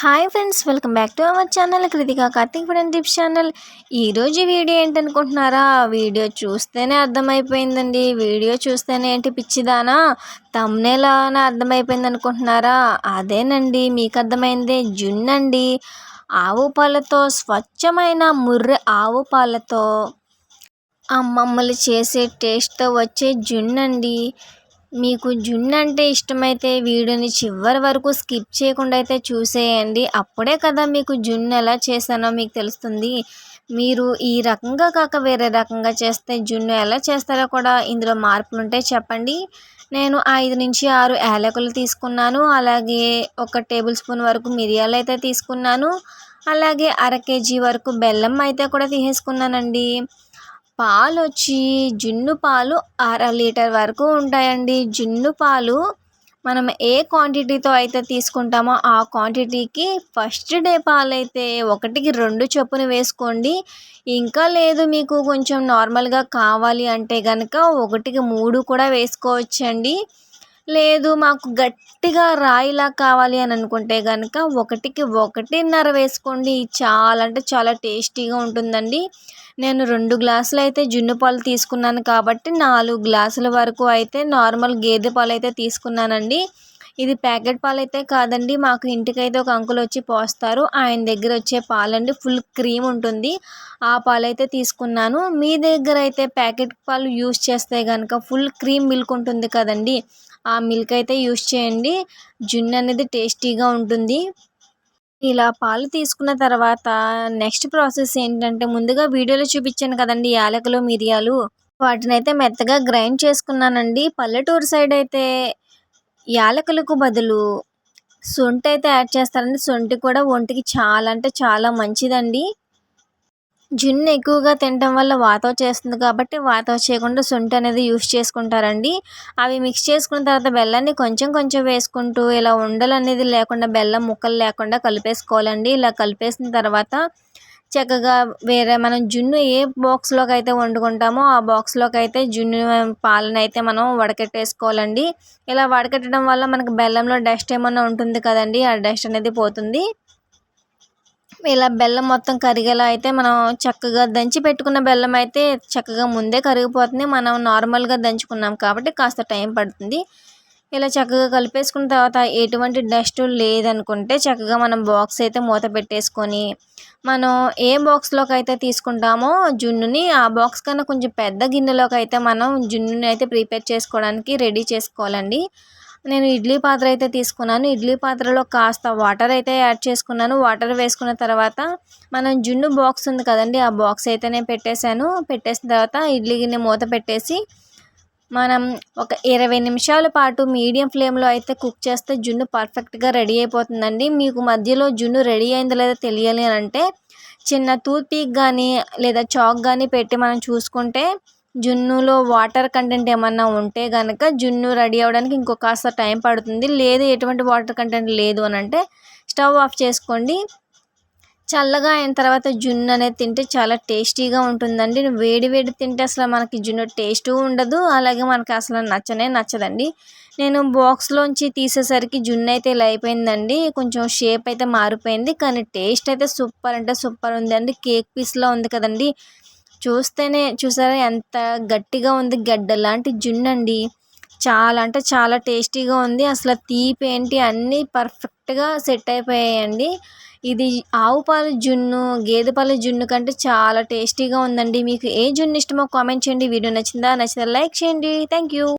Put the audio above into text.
Hi friends welcome back to our channel Krithika Karthik friend tips channel ఈరోజు video ఏంటనుకుంటున్నారా? Video చూస్తేనే అర్థమైపోయిందండి. Video చూస్తేనే ఏంటి పిచ్చిదానా? తమ్నేలా అని అర్థమైపోయింది అనుకుంటున్నారా అదేనండి మీకు అర్థమైందే. జున్నండి ఆవు పాలతో స్వచ్ఛమైన ముర్రె ఆవు పాలతో. అమ్మమ్మలు చేసే టేస్ట్తో వచ్చే జున్నండి. మీకు జున్ను అంటే ఇష్టమైతే వీడియోని చివరి వరకు స్కిప్ చేయకుండా అయితే చూసేయండి. అప్పుడే కదా మీకు జున్ను ఎలా చేశానో మీకు తెలుస్తుంది. మీరు ఈ రకంగా కాక వేరే రకంగా చేస్తే జున్ను ఎలా చేస్తారో కూడా ఇందులో మార్పులు ఉంటే చెప్పండి. నేను ఐదు నుంచి ఆరు యాలకులు తీసుకున్నాను. అలాగే ఒక టేబుల్ స్పూన్ వరకు మిరియాలు అయితే తీసుకున్నాను. అలాగే అర కేజీ వరకు బెల్లం అయితే కూడా తీసేసుకున్నానండి. పాలు వచ్చి జున్ను పాలు అర లీటర్ వరకు ఉంటాయండి. జున్ను పాలు మనం ఏ క్వాంటిటీతో అయితే తీసుకుంటామో ఆ క్వాంటిటీకి ఫస్ట్ డే పాలు అయితే ఒకటికి రెండు చొప్పున వేసుకోండి. ఇంకా లేదు మీకు కొంచెం నార్మల్గా కావాలి అంటే కనుక ఒకటికి మూడు కూడా వేసుకోవచ్చండి. లేదు మాకు గట్టిగా రాయిలా కావాలి అని అనుకుంటే కనుక ఒకటికి ఒకటిన్నర వేసుకోండి. చాలా అంటే చాలా టేస్టీగా ఉంటుందండి. నేను రెండు గ్లాసులు అయితే జున్ను పాలు తీసుకున్నాను కాబట్టి నాలుగు గ్లాసుల వరకు అయితే నార్మల్ గేదె పాలు అయితే తీసుకున్నానండి. ఇది ప్యాకెట్ పాలు అయితే కాదండి. మాకు ఇంటికైతే ఒక అంకుల్ వచ్చి పోస్తారు. ఆయన దగ్గర వచ్చే పాలండి. ఫుల్ క్రీమ్ ఉంటుంది. ఆ పాలు అయితే తీసుకున్నాను. మీ దగ్గర అయితే ప్యాకెట్ పాలు యూస్ చేస్తే కనుక ఫుల్ క్రీమ్ మిల్క్ ఉంటుంది కదండి. ఆ మిల్క్ అయితే యూస్ చేయండి. జున్ను అనేది టేస్టీగా ఉంటుంది. ఇలా పాలు తీసుకున్న తర్వాత నెక్స్ట్ ప్రాసెస్ ఏంటంటే ముందుగా వీడియోలో చూపించాను కదండి యాలకులు మిరియాలు. వాటిని అయితే మెత్తగా గ్రైండ్ చేసుకున్నానండి. పల్లెటూరు సైడ్ అయితే యాలకులకు బదులు సొంటి అయితే యాడ్ చేస్తారండి. సొంటి కూడా ఒంటికి చాలా అంటే చాలా మంచిదండి. జున్ను ఎక్కువగా తినడం వల్ల వాతో చేస్తుంది కాబట్టి వాతో చేయకుండా శొంఠి అనేది యూస్ చేసుకుంటారండి. అవి మిక్స్ చేసుకున్న తర్వాత బెల్లాన్ని కొంచెం కొంచెం వేసుకుంటూ ఇలా ఉండలు అనేది లేకుండా బెల్లం ముక్కలు లేకుండా కలిపేసుకోవాలండి. ఇలా కలిపేసిన తర్వాత చక్కగా వేరే మనం జున్ను ఏ బాక్స్లోకి అయితే వండుకుంటామో ఆ బాక్స్లోకి అయితే జున్ను పాలను అయితే మనం వడకట్టేసుకోవాలండి. ఇలా వడకట్టడం వల్ల మనకు బెల్లంలో డస్ట్ ఏమన్నా ఉంటుంది కదండి ఆ డస్ట్ అనేది పోతుంది. ఇలా బెల్లం మొత్తం కరిగేలా అయితే మనం చక్కగా దంచి పెట్టుకున్న బెల్లం అయితే చక్కగా ముందే కరిగిపోతుంది. మనం నార్మల్గా దంచుకున్నాం కాబట్టి కాస్త టైం పడుతుంది. ఇలా చక్కగా కలిపేసుకున్న తర్వాత ఎటువంటి డస్ట్ లేదనుకుంటే చక్కగా మనం బాక్స్ అయితే మూత పెట్టేసుకొని మనం ఏ బాక్స్లోకి అయితే తీసుకుంటామో జున్నుని ఆ బాక్స్ కన్నా కొంచెం పెద్ద గిన్నెలోకి అయితే మనం జున్నుని అయితే ప్రిపేర్ చేసుకోవడానికి రెడీ చేసుకోవాలండి. నేను ఇడ్లీ పాత్ర అయితే తీసుకున్నాను. ఇడ్లీ పాత్రలో కాస్త వాటర్ అయితే యాడ్ చేసుకున్నాను. వాటర్ వేసుకున్న తర్వాత మనం జున్ను బాక్స్ ఉంది కదండి ఆ బాక్స్ అయితే నేను పెట్టేశాను. పెట్టేసిన తర్వాత ఇడ్లీ గిన్నె మూత పెట్టేసి మనం ఒక ఇరవై నిమిషాల పాటు మీడియం ఫ్లేమ్లో అయితే కుక్ చేస్తే జున్ను పర్ఫెక్ట్గా రెడీ అయిపోతుందండి. మీకు మధ్యలో జున్ను రెడీ అయిందో లేదో తెలియాలి అని అంటే చిన్న టూత్ పీక్ కానీ లేదా చాక్ కానీ పెట్టి మనం చూసుకుంటే జున్నులో వాటర్ కంటెంట్ ఏమన్నా ఉంటే కనుక జున్ను రెడీ అవ్వడానికి ఇంకో కాస్త టైం పడుతుంది. లేదు ఎటువంటి వాటర్ కంటెంట్ లేదు అని అంటే స్టవ్ ఆఫ్ చేసుకోండి. చల్లగా అయిన తర్వాత జున్ను అనేది తింటే చాలా టేస్టీగా ఉంటుందండి. వేడి వేడి తింటే అసలు మనకి జున్ను టేస్ట్ ఉండదు. అలాగే మనకి అసలు నచ్చనే నచ్చదండి. నేను బాక్స్లోంచి తీసేసరికి జున్ను అయితే ఇలా అయిపోయిందండి. కొంచెం షేప్ అయితే మారిపోయింది. కానీ టేస్ట్ అయితే సూపర్ అంటే సూపర్ ఉందండి. కేక్ పీస్లో ఉంది కదండి. చూస్తేనే చూసారా ఎంత గట్టిగా ఉంది గడ్డ లాంటి జున్ను అండి చాలా అంటే చాలా టేస్టీగా ఉంది. అసలు తీపి ఏంటి అన్నీ పర్ఫెక్ట్గా సెట్ అయిపోయాయండి. ఇది ఆవు పాలు జున్ను గేదె పాల జున్ను కంటే చాలా టేస్టీగా ఉందండి. మీకు ఏ జున్ను ఇష్టమో కామెంట్ చేయండి. వీడియో నచ్చిందా? నచ్చిందా లైక్ చేయండి. Thank you